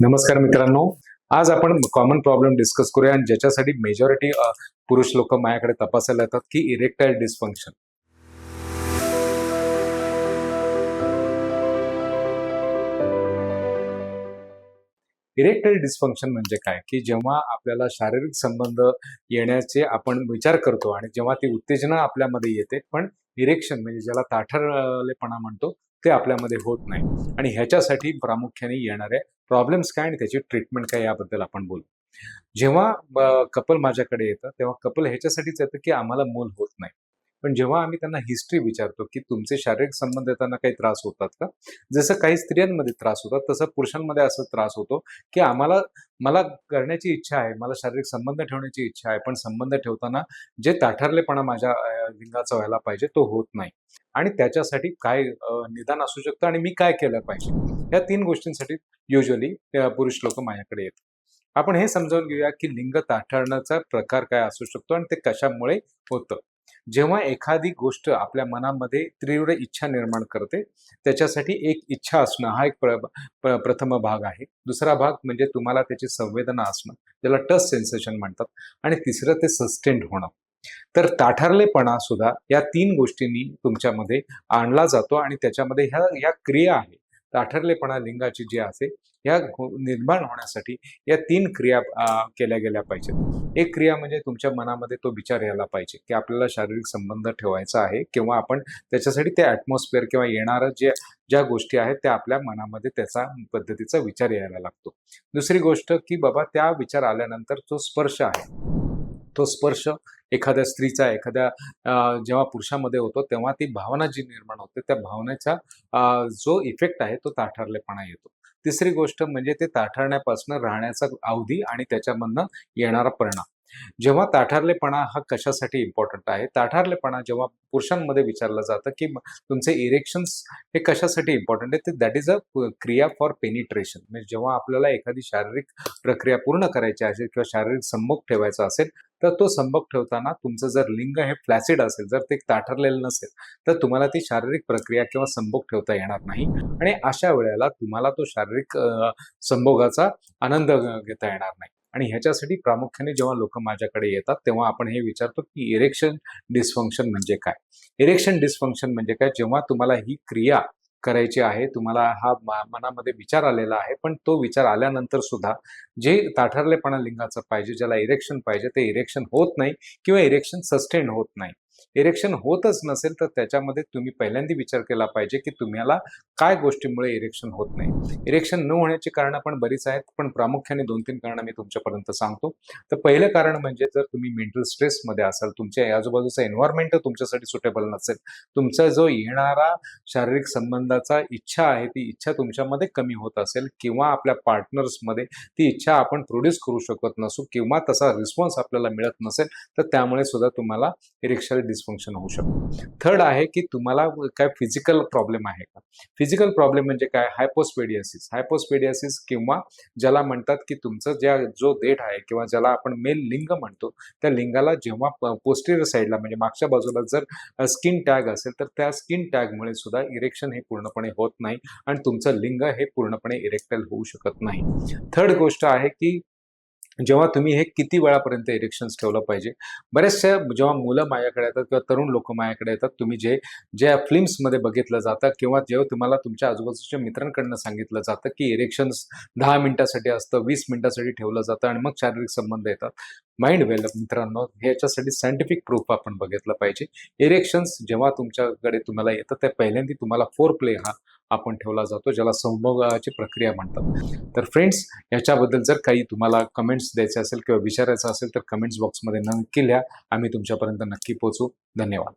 नमस्कार मित्रांनो. आज आपण कॉमन प्रॉब्लेम डिस्कस करूया आणि ज्याच्यासाठी मेजॉरिटी पुरुष लोक माझ्याकडे तपासायला येतात की इरेक्टाईल डिस्फंक्शन इरेक्टाईल डिस्फंक्शन म्हणजे काय? की जेव्हा आपल्याला शारीरिक संबंध येण्याचे आपण विचार करतो आणि जेव्हा ती उत्तेजना आपल्यामध्ये येते पण इरेक्शन म्हणजे ज्याला ताठरलेपणा म्हणतो ते आपल्यामध्ये होत नाही. आणि ह्याच्यासाठी प्रामुख्याने येणाऱ्या प्रॉब्लेम्स काय आणि त्याची ट्रीटमेंट काय याबद्दल आपण बोलू. जेव्हा कपल माझ्याकडे येतं तेव्हा कपल ह्याच्यासाठीच येतं की आम्हाला मूल होत नाही. पण जेव्हा आम्ही त्यांना हिस्ट्री विचारतो की तुमचे शारीरिक संबंध येताना काही त्रास होतात का? जसं काही स्त्रियांमध्ये त्रास होतात तसं पुरुषांमध्ये असं त्रास होतो की आम्हाला मला करण्याची इच्छा आहे मला शारीरिक संबंध ठेवण्याची इच्छा आहे पण संबंध ठेवताना जे ताठरलेपणा माझ्या लिंगाचा व्हायला पाहिजे तो होत नाही. आणि त्याच्यासाठी काय निदान असू शकतं आणि मी काय केलं पाहिजे? या तीन गोष्टींसाठी युजली पुरुष लोक माझ्याकडे येतात. आपण हे समजावून घेऊया की लिंग ताठरण्याचा प्रकार काय असू शकतो आणि ते कशामुळे होतं? जेव्हा एखादी गोष्ट आपल्या मनामध्ये तीव्र इच्छा निर्माण करते त्याच्यासाठी एक इच्छा असणं हा एक प्र, प्र, प्रथम भाग आहे. दुसरा भाग म्हणजे तुम्हाला त्याची संवेदना असणं ज्याला टच सेन्सेशन म्हणतात आणि तिसरं ते सस्टेंड होणं. तर ताठारलेपणा सुद्धा या तीन गोष्टींनी तुमच्यामध्ये आणला जातो आणि त्याच्यामध्ये ह्या या क्रिया आहे. ताठरलेपणा लिंगाची जी असे ह्या निर्माण होण्यासाठी या तीन क्रिया केल्या गेल्या पाहिजेत. एक क्रिया म्हणजे तुमच्या मनामध्ये तो विचार यायला पाहिजे की आपल्याला शारीरिक संबंध ठेवायचा आहे किंवा आपण त्याच्यासाठी ते ॲटमॉस्फिअर किंवा येणारं जे ज्या गोष्टी आहेत त्या आपल्या मनामध्ये त्याचा पद्धतीचा विचार यायला लागतो. दुसरी गोष्ट की बाबा त्या विचार आल्यानंतर जो स्पर्श आहे. तो स्पर्श एखाद्या स्त्रीचा एखाद्या जेव्हा पुरुषामध्ये होतो तेव्हा ती भावना जी निर्माण होते त्या भावनेचा जो इफेक्ट आहे तो ताठरलेपणा येतो. तिसरी गोष्ट म्हणजे ते ताठरण्यापासून राहण्याचा अवधी आणि त्याच्यामधनं येणारा परिणाम. जेव्हा ताठारलेपणा हा कशासाठी इम्पॉर्टंट आहे? ताठारलेपणा जेव्हा पुरुषांमध्ये विचारलं जातं की तुमचे इरेक्शन्स हे कशासाठी इम्पॉर्टंट आहे? ते दॅट इज अ क्रिया फॉर पेनिट्रेशन म्हणजे जेव्हा आपल्याला एखादी शारीरिक प्रक्रिया पूर्ण करायची असेल किंवा शारीरिक संभोग ठेवायचा असेल तर तो संभोग ठेवताना तुमचं जर लिंग हे फ्लॅसिड असेल जर ते ताठरलेलं नसेल तर तुम्हाला ती शारीरिक प्रक्रिया किंवा संभोग ठेवता येणार नाही. आणि अशा वेळेला तुम्हाला तो शारीरिक संभोगाचा आनंद घेता येणार नाही. आणि ह्याच्यासाठी प्रामुख्याने जेव्हा लोक माझ्याकडे येतात तेव्हा आपण हे विचारतो की इरेक्शन डिस्फंक्शन म्हणजे काय? इरेक्शन डिस्फंक्शन म्हणजे काय? जेव्हा तुम्हाला ही क्रिया करायची आहे तुम्हाला हा मनामध्ये विचार आलेला आहे पण तो विचार आल्यानंतर सुद्धा जे ताठरलेपणा लिंगाचं पाहिजे ज्याला इरेक्शन पाहिजे ते इरेक्शन होत नाही किंवा इरेक्शन सस्टेन होत नाही. इरेक्शन होतच नसेल तर त्याच्यामध्ये तुम्ही पहिल्यांदा विचार केला पाहिजे की तुम्हाला काय गोष्टीमुळे इरेक्शन होत नाही. इरेक्शन न होण्याची कारणं पण बरीच आहेत पण प्रामुख्याने दोन तीन कारणं मी तुमच्यापर्यंत सांगतो. तर पहिलं कारण म्हणजे जर तुम्ही मेंटल स्ट्रेसमध्ये असाल तुमच्या आजूबाजूचा एन्व्हायरमेंट तुमच्यासाठी सुटेबल नसेल तुमचा जो येणारा शारीरिक संबंधाचा इच्छा आहे ती इच्छा तुमच्यामध्ये कमी होत असेल किंवा आपल्या पार्टनर्समध्ये ती इच्छा आपण प्रोड्यूस करू शकत नसू किंवा तसा रिस्पॉन्स आपल्याला मिळत नसेल तर त्यामुळे सुद्धा तुम्हाला इरेक्शन डिस्फंक्शन होऊ शकतं. थर्ड आहे की तुम्हाला काय फिजिकल प्रॉब्लेम आहे का? फिजिकल प्रॉब्लेम म्हणजे काय? हायपोस्पेडियासिस हायपोस्पेडियासिस किंवा ज्याला म्हणतात की तुमचं ज्या जो देठ आहे किंवा ज्याला आपण मेल लिंग म्हणतो त्या लिंगाला जेव्हा पोस्टेरियर साईडला म्हणजे मागच्या बाजूला जर स्किन टॅग असेल तर त्या स्किन टॅगमुळे सुद्धा इरेक्शन हे पूर्णपणे होत नाही आणि तुमचं लिंग हे पूर्णपणे इरेक्टल होऊ शकत नाही. थर्ड गोष्ट आहे की जेव्हा तुम्ही हे किती वेळापर्यंत इरेक्शन्स ठेवलं पाहिजे? बऱ्याचशा जेव्हा मुलं माझ्याकडे येतात किंवा तरुण लोक माझ्याकडे येतात तुम्ही जे ज्या फिल्म्समध्ये बघितलं जातं किंवा जेव्हा तुम्हाला तुमच्या आजूबाजूच्या मित्रांकडनं सांगितलं जातं की इरेक्शन्स दहा मिनिटासाठी असतं वीस मिनिटासाठी ठेवलं जातं आणि मग शारीरिक संबंध येतात. माइंड वेल मित्रांनो ह्याच्यासाठी सायंटिफिक प्रूफ आपण बघितलं पाहिजे. इरेक्शन्स जेव्हा तुमच्याकडे तुम्हाला येतं त्या पहिल्यांदा तुम्हाला फोर प्ले हा आपण ठेवला जातो ज्याला संभोगाची प्रक्रिया म्हणतात. तर फ्रेंड्स याच्याबद्दल जर काही तुम्हाला कमेंट्स द्यायचे असेल किंवा विचारायचं असेल तर कमेंट्स बॉक्समध्ये नक्की लिहा. आम्ही तुमच्यापर्यंत नक्की पोहोचू. धन्यवाद.